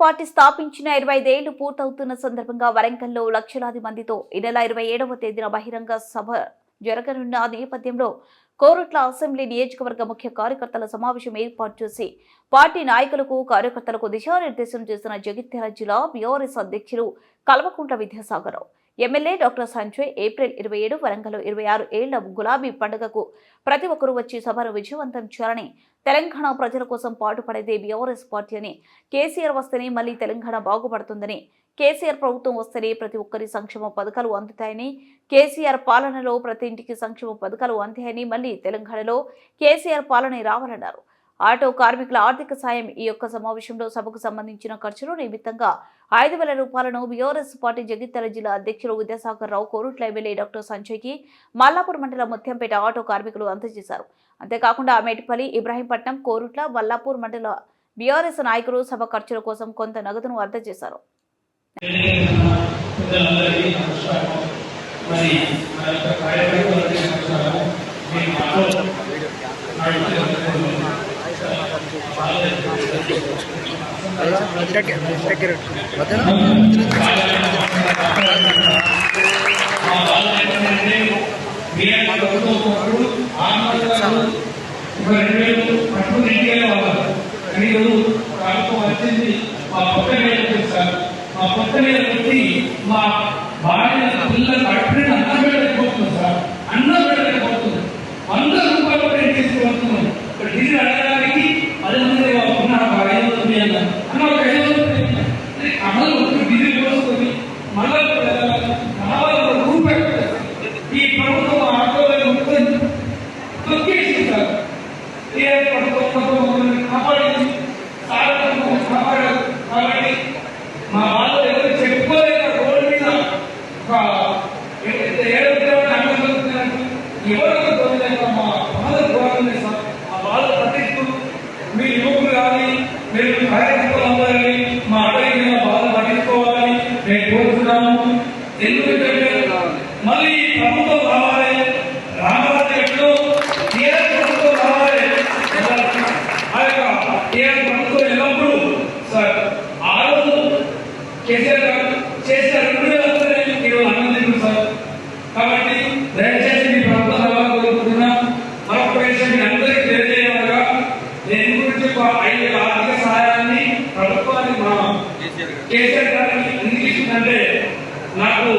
Party స్థాపించిన ఇరవై ఐదేళ్ళు పూర్తవుతున్న సందర్భంగా వరంగల్లో లక్షలాది మందితో ఈ నెల ఇరవై ఏడవ తేదీన బహిరంగ సభ జరగనున్న నేపథ్యంలో కోరుట్ల అసెంబ్లీ నియోజకవర్గ ముఖ్య కార్యకర్తల సమావేశం ఏర్పాటు చేసి పార్టీ నాయకులకు కార్యకర్తలకు దిశానిర్దేశం చేసిన జగిత్యాల జిల్లా బీఆర్ఎస్ అధ్యక్షులు Kalvakuntla Vidyasagararao. MLA doctor Sanjay April ఇరవై ఏడు వరంగల్ ఇరవై ఆరు ఏళ్ళ గులాబీ పండుగకు ప్రతి ఒక్కరూ వచ్చి సభను విజయవంతం చేయాలని తెలంగాణ ప్రజల కోసం పాటుపడేదే బీఆర్ఎస్ పార్టీ అని కేసీఆర్ వస్తేనే మళ్ళీ తెలంగాణ బాగుపడుతుందని కేసీఆర్ ప్రభుత్వం వస్తేనే ప్రతి ఒక్కరి సంక్షేమ పథకాలు అందుతాయని కేసీఆర్ పాలనలో ప్రతి ఇంటికి సంక్షేమ పథకాలు అందాయని మళ్ళీ తెలంగాణలో కేసీఆర్ పాలన రావాలన్నారు. ఆటో కార్మికుల ఆర్థిక సాయం ఈ యొక్క సమావేశంలో సభకు సంబంధించిన ఖర్చులు నిమిత్తంగా ఐదు వేల రూపాయలను బీఆర్ఎస్ పార్టీ జగిత్యాల జిల్లా అధ్యక్షులు విద్యాసాగర్ రావు కోరుట్ల ఎమ్మెల్యే డాక్టర్ సంజయ్కి మల్లాపూర్ మండలం ముత్యంపేట ఆటో కార్మికులు అందజేశారు. అంతేకాకుండా మేటిపల్లి ఇబ్రాహీంపట్నం కోరుట్ల మల్లాపూర్ మండల బీఆర్ఎస్ నాయకులు సభ ఖర్చుల కోసం కొంత నగదును అందజేశారు. పెద్దలందరికీ మరి ఈరోజు ప్రభుత్వం వచ్చింది మా పక్క మీద సార్ మా పక్క మీద పెట్టి మా భార్య పిల్లలు కట్టిన అందరూ ఎవరికి తోలేక మా బాధ పోరాడుతుంది సార్ ఆ బాధ పట్టించుకుని మీ యువకులు కానీ మీరు కార్యకర్తలు మా అడవి మీద బాధ పట్టించుకోవాలని నేను కోరుతున్నాను ఎందుకంటే మళ్ళీ ప్రభుత్వం రావాలి రావాలి ఎప్పుడు ఏ ప్రభుత్వం రావాలి ఆ యొక్క ఏ ప్రభుత్వం ఎల్లప్పుడూ సార్ ఆ రోజు కేసీఆర్ గారు చేసిన రెండు వేల వస్తేనే ఈరోజు ఆనందించారు సార్ కాబట్టి దయచేసి మీ ప్రభుత్వం రావాలని కోరుకుంటున్నా మరొక విషయం మీ అందరికీ తెలియజేయమనగా నేను గురించి ఒక ఐదు వేల ఆర్థిక ప్రభుత్వానికి మా కేసీఆర్ ఎందుకు ఇచ్చిందంటే నాకు